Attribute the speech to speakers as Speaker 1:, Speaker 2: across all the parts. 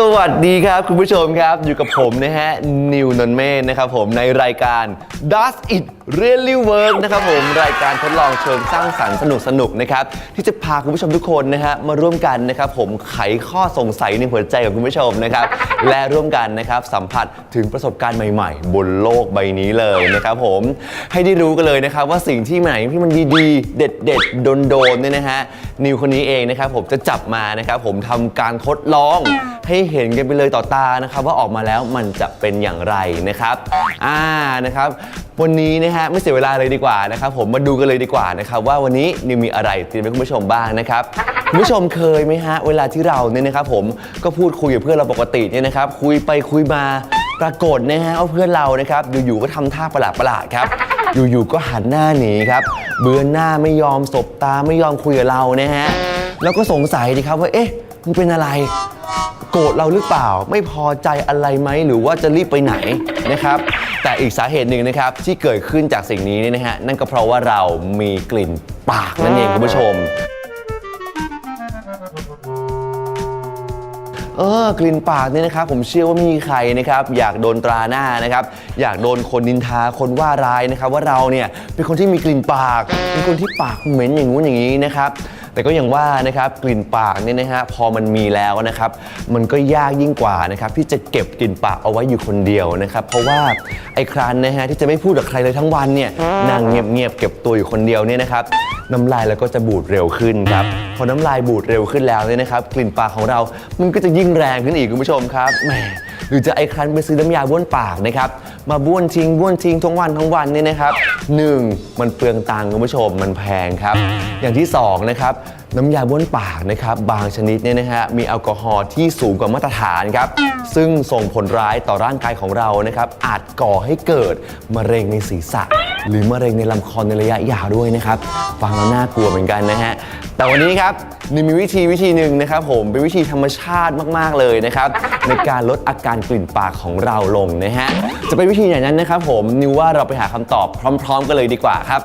Speaker 1: สวัสดีครับคุณผู้ชมครับ อยู่กับผมนะฮะนิวนนเมธนะครับผมในรายการ Does It Really Work นะครับผมรายการทดลองเชิงสร้างสรรค์สนุกสนุกๆนะครับที่จะพาคุณผู้ชมทุกคนนะฮะมาร่วมกันนะครับผมไขข้อสงสัยในหัวใจของคุณผู้ชมนะครับและร่วมกันนะครับสัมผัสถึงประสบการณ์ใหม่ ๆ บนโลกใบนี้เลยนะครับผมให้ได้รู้กันเลยนะครับว่าสิ่งที่ไหนที่มันดีๆ เด็ดๆโดนๆเนี่ยนะฮะนิวคนนี้เองนะครับผมจะจับมานะครับผมทำการทดลองให้เห็นกันไปเลยต่อตานะครับว่าออกมาแล้วมันจะเป็นอย่างไรนะครับอ่านะครับวันนี้นะฮะไม่เสียเวลาเลยดีกว่านะครับผมมาดูกันเลยดีกว่านะครับว่าวันนี้นิวมีอะไรเตรียมให้คุณผู้ชมบ้างนะครับคุณผู้ชมเคยไหมฮะเวลาที่เราเนี่ยนะครับผมก็พูดคุยกับเพื่อนเราปกติเนี่ยนะครับคุยไปคุยมาปรากฏนะฮะว่าเพื่อนเรานะครับอยู่ๆก็ทำท่าประหลาดๆครับ อยู่ๆก็หันหน้าหนีครับเบือนหน้าไม่ยอมสบตาไม่ยอมคุยกับเรานะฮะแล้วก็สงสัยดีครับว่าเอ๊ะมันเป็นอะไรโกรธเราหรือเปล่า ไม่พอใจอะไรไหมหรือว่าจะรีบไปไหนนะครับ แต่อีกสาเหตุหนึ่งนะครับที่เกิดขึ้นจากสิ่งนี้เนี่ยนะฮะนั่นก็เพราะว่าเรามีกลิ่นปากนั่นเองคุณผู้ชม เออกลิ่นปากเนี่ยนะครับผมเชื่อว่าไม่มีใครนะครับอยากโดนตราหน้านะครับอยากโดนคนนินทาคนว่าร้ายนะครับว่าเราเนี่ยเป็นคนที่มีกลิ่นปาก เป็นคนที่ปากเหม็นอย่างงู้นอย่างนี้นะครับ แต่ก็ย่างว่านะครับกลิ่นปากเนี่ยนะฮะพอมันมีแล้วนะครับมันก็ยากยิ่งกว่านะครับที่จะเก็บกลิ่นปากเอาไว้อยู่คนเดียวนะครับเพราะว่าไอ้ครันนะฮะที่จะไม่พูดกับใครเลยทั้งวันเนี่ยนั่งเงียบๆเก็บตัวอยู่คนเดียวเนี่ยนะครับน้ำลายแล้วก็จะบูดเร็วขึ้นครับพอน้ำลายบูดเร็วขึ้นแล้วเนี่ยนะครับกลิ่นปากของเรา มันก็จะยิ่งแรงขึ้นอีกคุณผู้ชมครับแหมหรือจะไอ้ครั้นไปซื้อน้ำยาบ้วนปากนะครับมาบ้วนทิ้งบ้วนทิ้งทั้งวันทั้งวันเนี่ยนะครับหนึ่งมันเปลืองตังค์คุณผู้ชมมันแพงครับ อย่างที่สองนะครับ น้ำยาบ้วนปากนะครับบางชนิดเนี่ยนะฮะมีแอลกอฮอล์ที่สูงกว่ามาตรฐานครับซึ่งส่งผลร้ายต่อร่างกายของเรานะครับอาจก่อให้เกิดมะเร็งในศีรษะ หรือมะเร็งในลำคอในระยะยาวด้วยนะครับฟังแล้วน่ากลัวเหมือนกันนะฮะแต่วันนี้ครับนิวมีวิธีวิธีหนึ่งนะครับผมเป็นวิธีธรรมชาติมาก ๆ เลยนะครับ ในการลดอาการกลิ่นปากของเราลงนะฮะจะเป็นวิธีไหนนั้นนะครับผมนิวว่าเราไปหาคำตอบพร้อม ๆ กันเลยดีกว่าครับ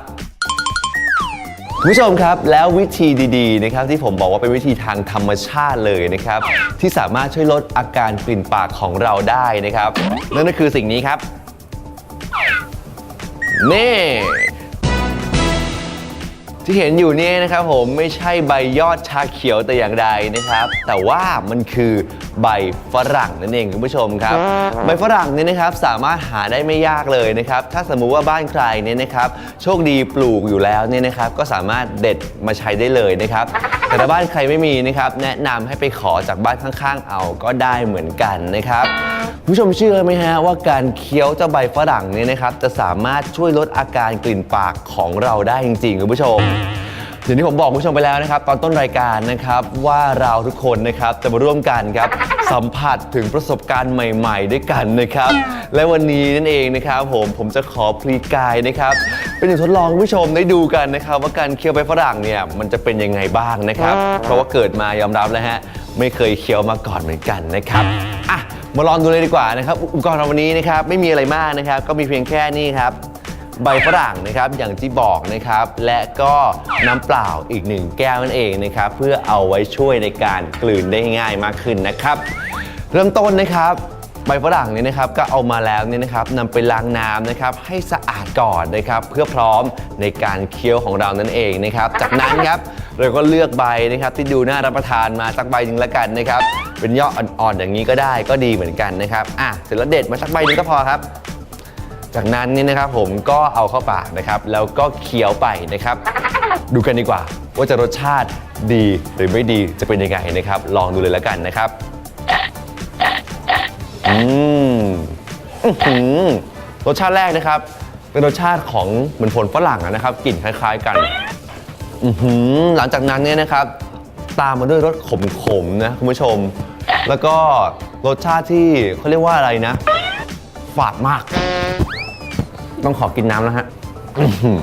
Speaker 1: คุณผู้ชมครับแล้ววิธีดีๆนะครับที่ผมบอกว่าเป็นวิธีทางธรรมชาติเลยนะครับ ที่สามารถช่วยลดอาการกลิ่นปากของเราได้นะครับ นั่นก็คือสิ่งนี้ครับ นี่ ที่เห็นอยู่นี่นะครับผมไม่ใช่ใบยอดชาเขียวแต่อย่างใดนะครับ แต่ว่ามันคือใบฝรั่งนั่นเองคุณผู้ชมครับ ใบฝรั่งเนี่ยนะครับสามารถหาได้ไม่ยากเลยนะครับ ถ้าสมมุติว่าบ้านใครเนี่ยนะครับ โชคดีปลูกอยู่แล้วเนี่ยนะครับ ก็สามารถเด็ดมาใช้ได้เลยนะครับ แต่ถ้าบ้านใครไม่มีนะครับ แนะนำให้ไปขอจากบ้านข้างๆ เอาก็ได้เหมือนกันนะครับผู้ชมเชื่อไหมฮะว่าการเคี้ยวเจ้าใบฝรั่งเนี่ยนะครับ จะสามารถช่วยลดอาการกลิ่นปากของเราได้จริงๆคุณผู้ชมอย่างที่ผมบอกคุณผู้ชมไปแล้วนะครับ ตอนต้นรายการนะครับว่าเราทุกคนนะครับจะมาร่วมกันครับสัมผัสถึงประสบการณ์ใหม่ ๆ ด้วยกันนะครับ และวันนี้นั่นเองนะครับ ผมผมจะขอพลีกายนะครับ เป็นอย่างทดลองคุณผู้ชมได้ดูกันนะครับว่าการเคี้ยวใบฝรั่งเนี่ยมันจะเป็นยังไงบ้างนะครับ เพราะว่าเกิดมายอมรับแล้วฮะไม่เคยเคี้ยวมาก่อนเหมือนกันนะครับอะมาลองดูเลยดีกว่านะครับอุปกรณ์เราวันนี้นะครับไม่มีอะไรมากนะครับ ก็มีเพียงแค่นี้ครับใบฝรั่งนะครับอย่างที่บอกนะครับ และก็น้ำเปล่าอีกหนึ่งแก้วนั่นเองนะครับ เพื่อเอาไว้ช่วยในการกลืนได้ง่ายมากขึ้นนะครับ เริ่มต้นนะครับ ใบฝรั่งเนี่ยนะครับก็เอามาแล้วเนี่ยนะครับนำไปล้างน้ำนะครับให้สะอาดก่อนนะครับเพื่อพร้อมในการเคี้ยวของเรานั่นเองนะครับจากนั้นครับเราก็เลือกใบนะครับที่ดูน่ารับประทานมาสักใบหนึ่งแล้วกันนะครับเป็นยอดอ่อนๆอย่างนี้ก็ได้ก็ดีเหมือนกันนะครับอะเสร็จแล้วเด็ดมาสักใบหนึงก็พอครับ จากนั้นเนี่ยนะครับผมก็เอาเข้าปากนะครับ แล้วก็เคี้ยวไปนะครับ ดูกันดีกว่าว่าจะรสชาติดีหรือไม่ดีจะเป็นยังไงนะครับ ลองดูเลยแล้วกันนะครับ อืมอื้อหือรสชาติแรกนะครับ เป็นรสชาติของเหมือนผลฝรั่งอะนะครับกลิ่นคล้าย ๆ กันอือหือหลังจากนั้นเนี่ยนะครับ ตามมาด้วยรสขมๆนะคุณผู้ชม แล้วก็รสชาติที่เขาเรียกว่าอะไรนะ ฝาดมาก ต้องขอกินน้ำแล้วฮะอื้อหือ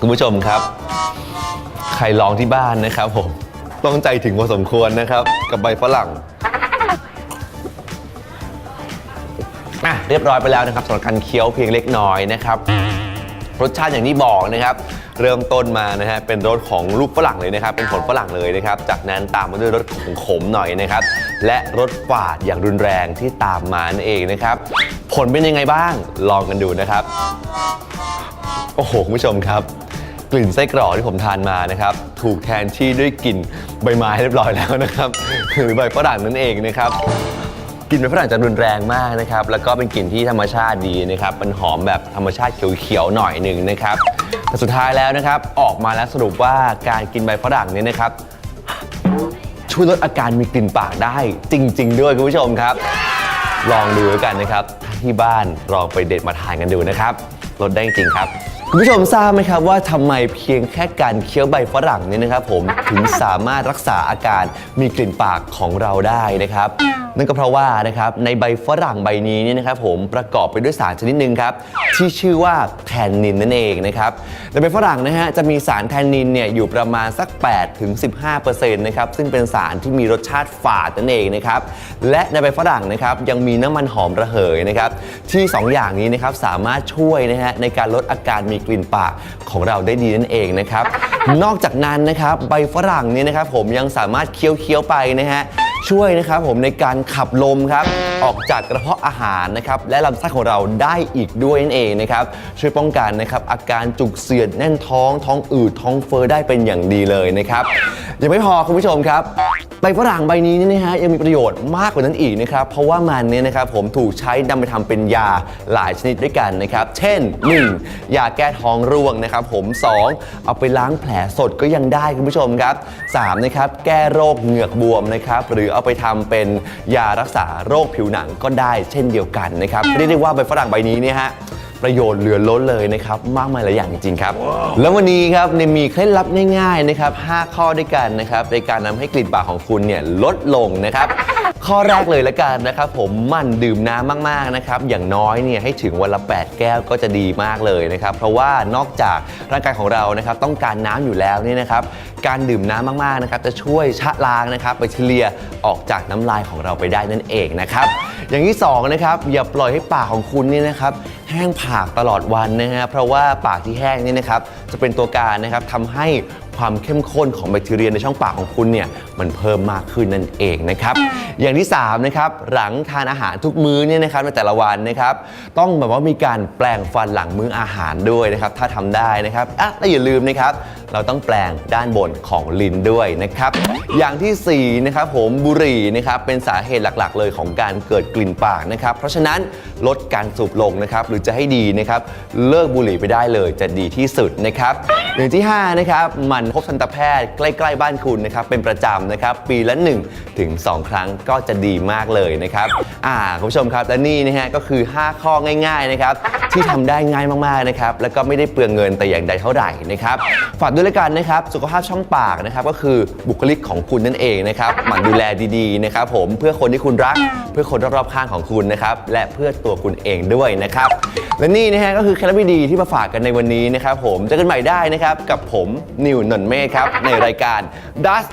Speaker 1: คุณผู้ชมครับ ใครลองที่บ้านนะครับผมต้องใจถึงพอสมควรนะครับ กับใบฝรั่ง อะเรียบร้อยไปแล้วนะครับสำหรับการเคี้ยวเพียงเล็กน้อยนะครับ รสชาติอย่างที่บอกนะครับ เริ่มต้นมานะฮะเป็นรสของลูกฝรั่งเลยนะครับ เป็นผลฝรั่งเลยนะครับ จากนั้นตามมาด้วยรสของขมหน่อยนะครับ และรสฝาดอย่างรุนแรงที่ตามมานั่นเองนะครับ ผลเป็นยังไงบ้างลองกันดูนะครับ โอ้โหคุณผู้ชมครับ กลิ่นไส้กรอกที่ผมทานมานะครับ ถูกแทนที่ด้วยกลิ่นใบไม้เรียบร้อยแล้วนะครับหรือใบฝรั่งนั่นเองนะครับ กลิ่นใบฝรั่งจะรุนแรงมากนะครับ แล้วก็เป็นกลิ่นที่ธรรมชาติดีนะครับ มันหอมแบบธรรมชาติเขียวๆหน่อยหนึ่งนะครับ แต่สุดท้ายแล้วนะครับ ออกมาแล้วสรุปว่าการกินใบฝรั่งเนี่ยนะครับ ช่วยลดอาการมีกลิ่นปากได้จริง ๆ ด้วยคุณผู้ชมครับ ลองดูแล้วกันนะครับ ที่บ้านลองไปเด็ดมาทานกันดูนะครับ ลดได้จริงครับ คุณผู้ชมทราบไหมครับว่าทำไมเพียงแค่การเคี้ยวใบฝรั่งเนี่ยนะครับผมถึงสามารถรักษาอาการมีกลิ่นปากของเราได้นะครับ นั่นก็เพราะว่านะครับในใบฝรั่งใบนี้เนี่ยนะครับผมประกอบไปด้วยสารชนิดหนึ่งครับที่ชื่อว่าแทนนินนั่นเองนะครับในใบฝรั่งนะฮะจะมีสารแทนนินเนี่ยอยู่ประมาณสัก8ถึง15%นะครับซึ่งเป็นสารที่มีรสชาติฝาดนั่นเองนะครับและในใบฝรั่งนะครับยังมีน้ำมันหอมระเหยนะครับที่ 2 อย่างนี้นะครับสามารถช่วยนะฮะในการลดอาการมีกลิ่นปากของเราได้ดีนั่นเองนะครับ นอกจากนั้นนะครับใบฝรั่งเนี่ยนะครับผมยังสามารถเคี้ยวๆไปนะฮะช่วยนะครับผมในการขับลมครับออกจากกระเพาะอาหารนะครับและลำไส้ของเราได้อีกด้วยนั่นเองนะครับช่วยป้องกันนะครับอาการจุกเสียดแน่นท้องท้องอืดท้องเฟ้อได้เป็นอย่างดีเลยนะครับยังไม่พอคุณผู้ชมครับ ใบฝรั่งใบนี้เนี่ยนะฮะยังมีประโยชน์มากกว่านั้นอีกนะครับเพราะว่ามันเนี่ยนะครับผมถูกใช้นำไปทำเป็นยาหลายชนิดด้วยกันนะครับเช่น 1. ยาแก้ท้องร่วงนะครับผม 2. เอาไปล้างแผลสดก็ยังได้คุณผู้ชมครับ 3. นะครับแก้โรคเหงือกบวมนะครับหรือเอาไปทำเป็นยารักษาโรคผิวหนังก็ได้เช่นเดียวกันนะครับเรียกได้ว่าใบฝรั่งใบนี้เนี่ยฮะ ประโยชน์เหลือล้นเลยนะครับมากมายหลายอย่างจริงๆครับ แล้ววันนี้ครับเนี่ยมีเคล็ดลับง่ายๆนะครับ5ข้อด้วยกันนะครับในการนำให้กลิ่นปากของคุณเนี่ยลดลงนะครับ ข้อแรกเลยละกันนะครับผมมั่นดื่มน้ำมากๆนะครับอย่างน้อยเนี่ยให้ถึงวันละ 8 แก้วก็จะดีมากเลยนะครับเพราะว่านอกจากร่างกายของเรานะครับต้องการน้ำอยู่แล้วเนี่ยนะครับการดื่มน้ำมากๆนะครับจะช่วยชะล้างนะครับแบคทีเรียออกจากน้ำลายของเราไปได้นั่นเองนะครับอย่างที่สองนะครับอย่าปล่อยให้ปากของคุณเนี่ยนะครับแห้งผากตลอดวันนะฮะเพราะว่าปากที่แห้งนี่นะครับจะเป็นตัวการนะครับทำให้ ความเข้มข้นของแบคทีเรียในช่องปากของคุณเนี่ยมันเพิ่มมากขึ้นนั่นเองนะครับอย่างที่3นะครับหลังทานอาหารทุกมื้อเนี่ยนะครับในแต่ละวันนะครับต้องแบบว่ามีการแปลงฟันหลังมื้ออาหารด้วยนะครับถ้าทำได้นะครับอะและอย่าลืมนะครับ เราต้องแปลงด้านบนของลิ้นด้วยนะครับ อย่างทีสี่4นะครับผมบุหรี่นะครับเป็นสาเหตุหลักๆ เลยของการเกิดกลิ่นปากนะครับ เพราะฉะนั้นลดการสูบลงนะครับหรือจะให้ดีนะครับเลิกบุหรี่ไปได้เลยจะดีที่สุดนะครับอย่างที่5นะครับมันพบทันตแพทย์ใกล้ ๆ บ้านคุณนะครับเป็นประจำนะครับปีละ1ถึง2ครั้งก็จะดีมากเลยนะครับอ่าคุณผู้ชมครับและนี่นะฮะก็คือ 5 ข้อง่ายๆนะครับที่ทำได้ง่ายมากๆนะครับแล้วก็ไม่ได้เปลืองเงินแต่อย่างใดเท่าไหร่นะครับฝากด้วยและกันนะครับ สุขภาพช่องปากนะครับก็คือบุคลิกของคุณนั่นเองนะครับหมั่นดูแลดีๆนะครับผมเพื่อคนที่คุณรัก เพื่อคนรอบๆข้างของคุณนะครับและเพื่อตัวคุณเองด้วยนะครับและนี่นะฮะก็คือเคล็ดลับดีๆที่มาฝากกันในวันนี้นะครับผมเจอกันใหม่ได้นะครับกับผมนิวนนเมฆครับในรายการ Dust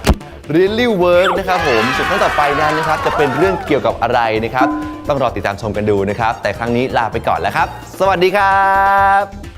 Speaker 1: Really Work นะครับผมส่วนครั้งต่อไปนั้นนะครับจะเป็นเรื่องเกี่ยวกับอะไรนะครับ ต้องรอติดตามชมกันดูนะครับ แต่ครั้งนี้ลาไปก่อนแล้วครับ สวัสดีครับ